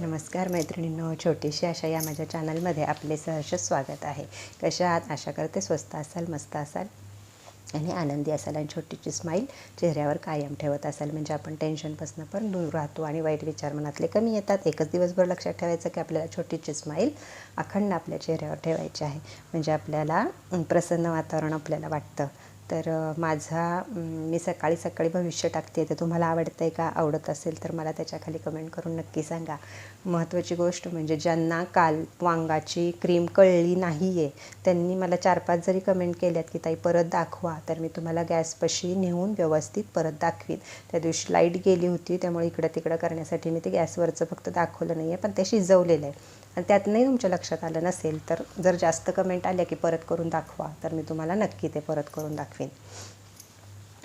नमस्कार मैत्रिणींनो छोटीशी अशा या माझ्या चॅनलमध्ये आपले सहर्ष स्वागत आहे. कशा आहात? आशा करते स्वस्त असाल मस्त असाल आणि आनंदी असाल आणि छोटीची स्माईल चेहऱ्यावर कायम ठेवत असाल. म्हणजे आपण टेन्शनपासून पण दूर राहतो आणि वाईट विचार मनातले कमी येतात. एकच दिवसभर लक्षात ठेवायचं की आपल्याला छोटीची स्माईल अखंड आपल्या चेहऱ्यावर ठेवायची आहे. म्हणजे आपल्याला प्रसन्न वातावरण आपल्याला वाटतं. तर माझा मी सकाळी सकाळी भविष्य टाकते. तर तुम्हाला आवडतं आहे का आवडत असेल तर मला त्याच्याखाली कमेंट करून नक्की सांगा. महत्त्वाची गोष्ट म्हणजे ज्यांना काल वांगाची क्रीम कळली नाही आहे त्यांनी मला चार पाच जरी कमेंट केल्यात की ताई परत दाखवा. तर मी तुम्हाला गॅसपाशी नेऊन व्यवस्थित परत दाखवीन. त्या दिवशी लाइट गेली होती त्यामुळे इकडं तिकडं करण्यासाठी मी ते गॅसवरचं फक्त दाखवलं नाही आहे पण ते शिजवलेलं आहे. आणि त्यातनंही तुमच्या लक्षात आलं नसेल तर जर जास्त कमेंट आल्या की परत करून दाखवा तर मी तुम्हाला नक्की ते परत करून दाखवेन.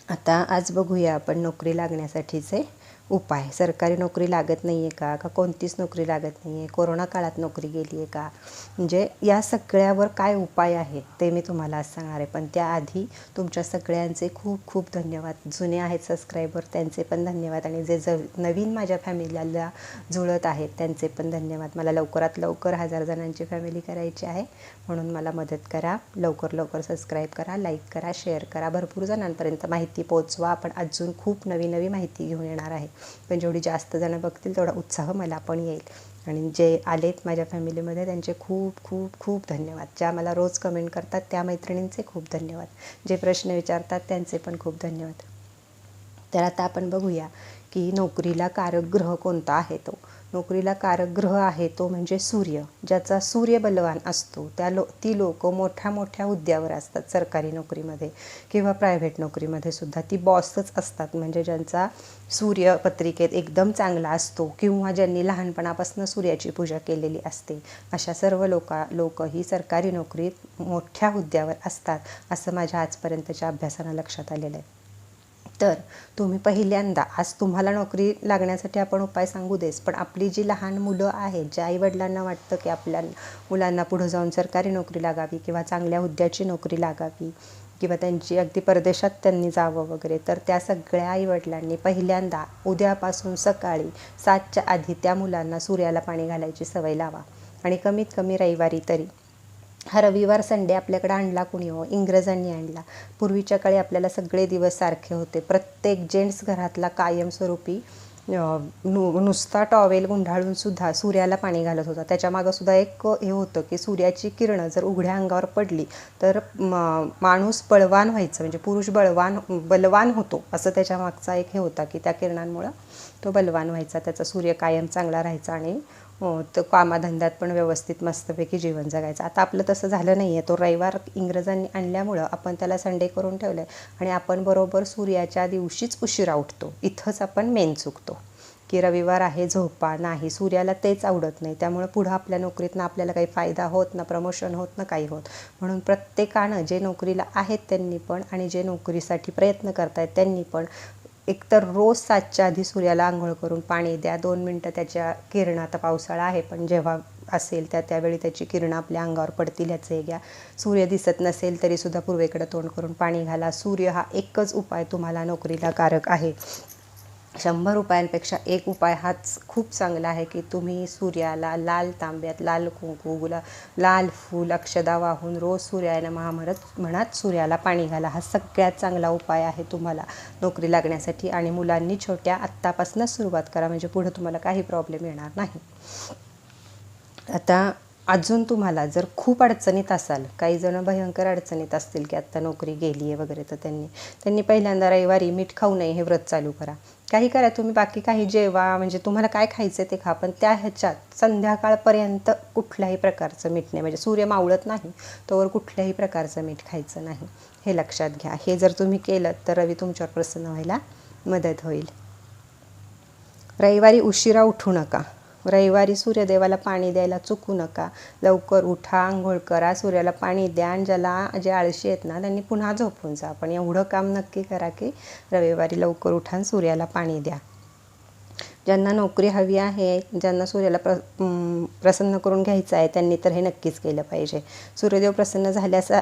आता आज बघूया आपण नोकरी लागण्यासाठीचे उपाय? सरकारी नोकरी लागत नाही आहे का? का कोणतीच नोकरी लागत नाही आहे कोरोना काळात नोकरी गेली आहे का? म्हणजे या सगळ्यावर काय उपाय आहे ते मी तुम्हाला आज सांगणार आहे. पण त्याआधी तुमच्या सगळ्यांचे खूप खूप धन्यवाद. जुने आहेत सबस्क्रायबर त्यांचे पण धन्यवाद. आणि जे ज नवीन माझ्या फॅमिलीला जुळत आहेत त्यांचे पण धन्यवाद. मला लवकरात लवकर हजार जणांची फॅमिली करायची आहे. म्हणून मला मदत करा. लवकर लवकर सबस्क्राईब करा लाईक करा शेअर करा. भरपूर जणांपर्यंत माहिती पोचवा आपण अजून खूप नवी नवी माहिती घेऊन येणार आहे. पण जेवढी जास्त जणं बघतील तेवढा उत्साह मला पण येईल. आणि जे आलेत माझ्या फॅमिलीमध्ये त्यांचे खूप खूप खूप धन्यवाद. ज्या मला रोज कमेंट करतात त्या मैत्रिणींचे खूप धन्यवाद. जे प्रश्न विचारतात त्यांचे पण खूप धन्यवाद. तर आता आपण बघूया की नोकरीला कारक ग्रह कोणता आहे तो. नोकरीला कारग्रह आहे तो म्हणजे सूर्य ज्याचा सूर्य बलवान असतो. त्या लो ती लोकं मोठ्या मोठ्या हुद्द्यावर असतात सरकारी नोकरीमध्ये किंवा प्रायव्हेट नोकरीमध्ये सुद्धा. ती बॉसच असतात म्हणजे ज्यांचा सूर्य पत्रिकेत एकदम चांगला असतो किंवा ज्यांनी लहानपणापासून सूर्याची पूजा केलेली असते. अशा सर्व लोका लोक ही सरकारी नोकरीत मोठ्या हुद्द्यावर असतात असं माझ्या आजपर्यंतच्या अभ्यासानं लक्षात आलेलं आहे. तर तुम्ही पहिल्यांदा आज तुम्हाला नोकरी लागण्यासाठी आपण उपाय सांगू देस पण आपली जी लहान मुलं आहेत ज्या आईवडिलांना वाटतं की आपल्या मुलांना पुढं जाऊन सरकारी नोकरी लागावी किंवा चांगल्या हुद्द्याची नोकरी लागावी किंवा त्यांची अगदी परदेशात त्यांनी जावं वगैरे तर त्या सगळ्या आईवडिलांनी पहिल्यांदा उद्यापासून सकाळी सातच्या आधी त्या मुलांना सूर्याला पाणी घालायची सवय लावा. आणि कमीत कमी रविवारी तरी हा रविवार संडे आपल्याकडे आणला कुणी हो? इंग्रजांनी आणला. पूर्वीच्या काळी आपल्याला सगळे दिवस सारखे होते. प्रत्येक जेंट्स घरातला कायमस्वरूपी नु नुसता टॉवेल गुंढाळूनसुद्धा सूर्याला पाणी घालत होता. त्याच्यामागंसुद्धा एक हे होतं की सूर्याची किरणं जर उघड्या अंगावर पडली तर म- माणूस बळवान व्हायचं. म्हणजे पुरुष बळवान बलवान होतो. असं त्याच्यामागचा एक हे होता की त्या किरणांमुळं तो बलवान व्हायचा त्याचा सूर्य कायम चांगला राहायचा आणि तो कामाधंद्यात पण व्यवस्थित मस्तपैकी जीवन जगायचं. आता आपलं तसं झालं नाही आहे तो रविवार इंग्रजांनी आणल्यामुळं आपण त्याला संडे करून ठेवलं आहे आणि आपण बरोबर सूर्याच्या दिवशीच उशिरा उठतो. इथंच आपण मेन चुकतो. की रविवार आहे झोपा नाही सूर्याला तेच आवडत नाही. त्यामुळे पुढं आपल्या नोकरीतनं आपल्याला काही फायदा होत ना प्रमोशन होत ना काही होत. म्हणून प्रत्येकानं जे नोकरीला आहेत त्यांनी पण आणि जे नोकरीसाठी प्रयत्न करतायत त्यांनी पण एकतर रोज सातच्या आधी सूर्याला आंघोळ करून पाणी द्या दोन मिनटं त्याच्या किरणं आता पावसाळा आहे पण जेव्हा असेल त्या त्यावेळी त्याची किरणं आपल्या अंगावर पडतील याचं हे घ्या. सूर्य दिसत नसेल तरीसुद्धा पूर्वेकडे तोंड करून पाणी घाला. सूर्य हा एकच उपाय तुम्हाला नोकरीला कारक आहे. शंभर उपायांपेक्षा एक उपाय हाच खूप चांगला आहे की तुम्ही सूर्याला लाल तांब्यात लाल कुंकू गुला लाल फूल अक्षदा वाहून रोज सूर्यानं महामरत म्हणत सूर्याला पाणी घाला. हा सगळ्यात चांगला उपाय आहे तुम्हाला नोकरी लागण्यासाठी आणि मुलांनी छोट्या आत्तापासूनच सुरुवात करा म्हणजे पुढं तुम्हाला काही प्रॉब्लेम येणार नाही. आता अजून तुम्हाला जर खूप अडचणीत असाल काही जण भयंकर अडचणीत असतील की आत्ता नोकरी गेली आहे वगैरे तर त्यांनी त्यांनी पहिल्यांदा रविवारी मीठ खाऊ नये हे व्रत चालू करा. काही करा तुम्ही बाकी काही जेवा म्हणजे तुम्हाला काय खायचं ते खा पण त्या ह्याच्यात संध्याकाळपर्यंत कुठल्याही प्रकारचं मीठ नाही. म्हणजे सूर्य मावळत नाही तोवर कुठल्याही प्रकारचं मीठ खायचं नाही. हे लक्षात घ्या. हे जर तुम्ही केलं तर रवी तुमच्यावर प्रसन्न व्हायला मदत होईल. रविवारी उशिरा उठू नका. रविवारी सूर्यदेवाला पाणी द्यायला चुकू नका. लवकर उठा आंघोळ करा सूर्याला पाणी द्या आणि ज्याला जे आळशी आहेत ना त्यांनी पुन्हा झोपून जा. पण एवढं काम नक्की करा की रविवारी लवकर उठा आणि सूर्याला पाणी द्या. ज्यांना नोकरी हवी आहे ज्यांना सूर्याला प्र प्रसन्न करून घ्यायचं आहे त्यांनी तर हे नक्कीच केलं पाहिजे. सूर्यदेव प्रसन्न झाल्याचा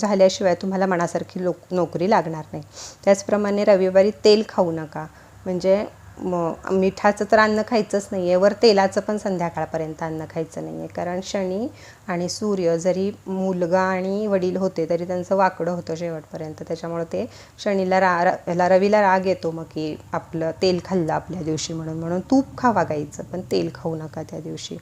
झाल्याशिवाय तुम्हाला मनासारखी लोक नोकरी लागणार नाही. त्याचप्रमाणे रविवारी तेल खाऊ नका. म्हणजे मग मिठाचं तर अन्न खायचंच नाही आहे वर तेलाचं पण संध्याकाळपर्यंत अन्न खायचं नाही आहे कारण शनी आणि सूर्य जरी मुलगा आणि वडील होते तरी त्यांचं वाकडं होतं शेवटपर्यंत. त्याच्यामुळं ते शनीला रा ह्याला रवीला राग येतो मग की आपलं तेल खाल्लं आपल्या दिवशी म्हणून. म्हणून तूप खावा गाईचं पण तेल खाऊ नका त्या दिवशी.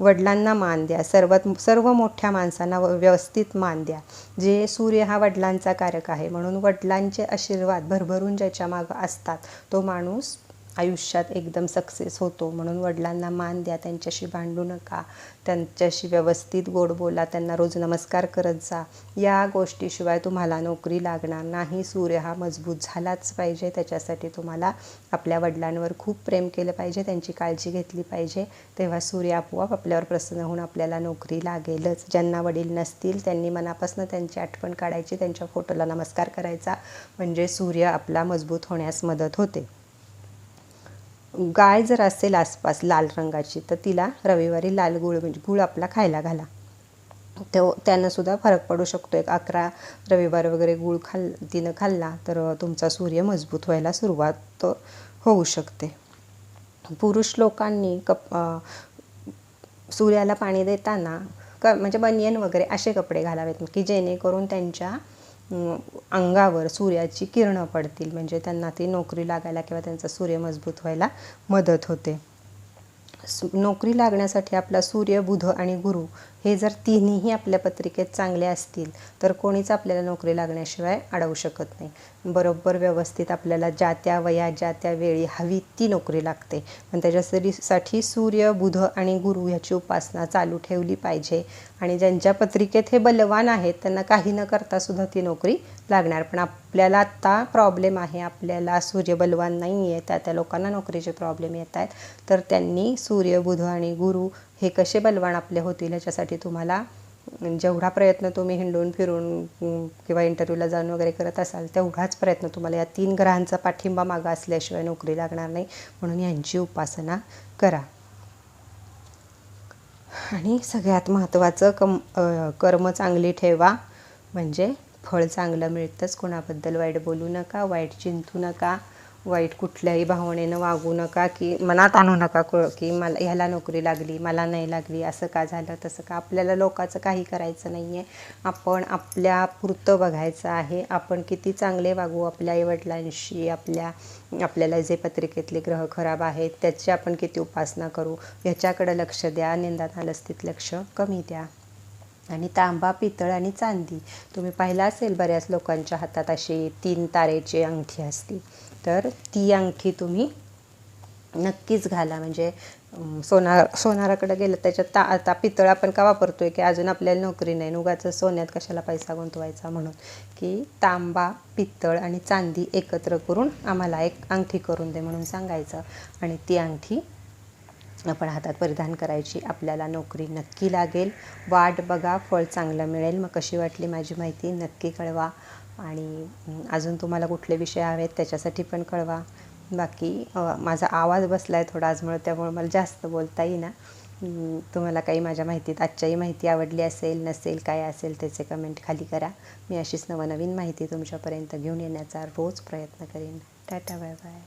वडिलांना मान द्या. सर्वात सर्व मोठ्या माणसांना व- व्यवस्थित मान द्या. जे सूर्य हा वडिलांचा कारक आहे म्हणून वडिलांचे आशीर्वाद भरभरून ज्याच्या मागं असतात तो माणूस आयुष्यात एकदम सक्सेस होतो म्हणून वडिलांना मान द्या त्यांच्याशी भांडू नका त्यांच्याशी व्यवस्थित गोड बोला त्यांना रोज नमस्कार करत जा. या गोष्टीशिवाय तुम्हाला नोकरी लागणार नाही. सूर्य हा मजबूत झालाच पाहिजे. त्याच्यासाठी तुम्हाला आपल्या वडिलांवर खूप प्रेम केलं पाहिजे. त्यांची काळजी घेतली पाहिजे. तेव्हा सूर्य आपोआप आपल्यावर प्रसन्न होऊन आपल्याला नोकरी लागेलच. ज्यांना वडील नसतील त्यांनी मनापासून त्यांची आठवण काढायची. त्यांच्या फोटोला नमस्कार करायचा. म्हणजे सूर्य आपला मजबूत होण्यास मदत होते. गाय जर असेल आसपास लाल रंगाची तर तिला रविवारी लाल गुळ म्हणजे गुळ आपला खायला घाला. तो त्यांनासुद्धा फरक पडू शकतो. एक अकरा रविवार वगैरे गुळ खाल तिनं खाल्ला तर तुमचा सूर्य मजबूत व्हायला सुरुवात होऊ शकते. पुरुष लोकांनी कप सूर्याला पाणी देताना क म्हणजे बनियन वगैरे असे कपडे घालावेत की जेणेकरून त्यांच्या अंगावर सूर्याची किरणं पडतील. म्हणजे त्यांना ती नोकरी लागायला किंवा त्यांचा सूर्य मजबूत व्हायला मदत होते. नोकरी लागण्यासाठी आपला सूर्य बुध आणि गुरु हे जर तिन्हीही आपल्या पत्रिकेत चांगले असतील तर कोणीच आपल्याला नोकरी लागण्याशिवाय अडवू शकत नाही. बरोबर व्यवस्थित आपल्याला ज्या त्या वया ज्या त्या वेळी हवी ती नोकरी लागते. पण त्याच्यासाठी साठी सूर्य बुध आणि गुरु ह्याची उपासना चालू ठेवली पाहिजे. आणि ज्यांच्या पत्रिकेत हे बलवान आहेत त्यांना काही न करता सुद्धा ती नोकरी लागणार. पण आपल्याला आत्ता प्रॉब्लेम आहे. आपल्याला सूर्य बलवान नाही आहे त्या त्या लोकांना नोकरीचे प्रॉब्लेम येत आहेत. तर त्यांनी सूर्य बुध आणि गुरु हे कसे बलवान आपले होतील ह्याच्यासाठी तुम्हाला जेवढा प्रयत्न तुम्ही हिंडून फिरून किंवा इंटरव्ह्यूला जाऊन वगैरे करत असाल तेवढाच प्रयत्न तुम्हाला या तीन ग्रहांचा पाठिंबा मागा असल्याशिवाय नोकरी लागणार नाही. म्हणून यांची उपासना करा. आणि सगळ्यात महत्त्वाचं कम कर्म चांगली ठेवा. म्हणजे फळ चांगलं मिळतंच कोणाबद्दल वाईट बोलू नका वाईट चिंतू नका. वाईट कुठल्याही भावनेनं वागू नका की मनात आणू नका की मला ह्याला नोकरी लागली मला नाही लागली असं का झालं तसं का? आपल्याला लोकाचं काही करायचं नाही आहे आपण आपल्या पुरतं बघायचं आहे. आपण किती चांगले वागू आपल्या आईवडिलांशी आपल्या आपल्याला जे पत्रिकेतले ग्रह खराब आहेत त्याची आपण किती उपासना करू? ह्याच्याकडं लक्ष द्या. निंदात आलस्तीत लक्ष कमी द्या. आणि तांबा पितळ आणि चांदी. तुम्ही पाहिलं असेल बऱ्याच लोकांच्या हातात अशी तीन तारेची अंगठी असतील. तर ती अंगठी तुम्ही नक्कीच घाला. म्हणजे सोना सोनार सोनाराकडे गेलं त्याच्यात ता आता पितळ आपण का वापरतो आहे की अजून आपल्याला नोकरी नाही. उगाच सोन्यात कशाला पैसा गुंतवायचा म्हणून. की तांबा पितळ आणि चांदी एकत्र करून आम्हाला एक अंगठी करून दे म्हणून सांगायचं. आणि ती अंगठी आपण हातात परिधान करायची. आपल्याला नोकरी नक्की लागेल. वाट बघा फळ चांगलं मिळेल. मग कशी वाटली माझी माहिती नक्की कळवा. आणि अजून तुम्हाला कुठले विषय हवेत त्याच्यासाठी पण कळवा. बाकी माझा आवाज बसला आहे थोडा आजमुळं त्यामुळे मला जास्त बोलता येईना. तुम्हाला काही माझ्या माहितीत आजच्याही माहिती आवडली असेल नसेल काय असेल त्याचे कमेंट खाली करा. मी अशीच नवनवीन माहिती तुमच्यापर्यंत घेऊन येण्याचा रोज प्रयत्न करेन. Tata bye bye.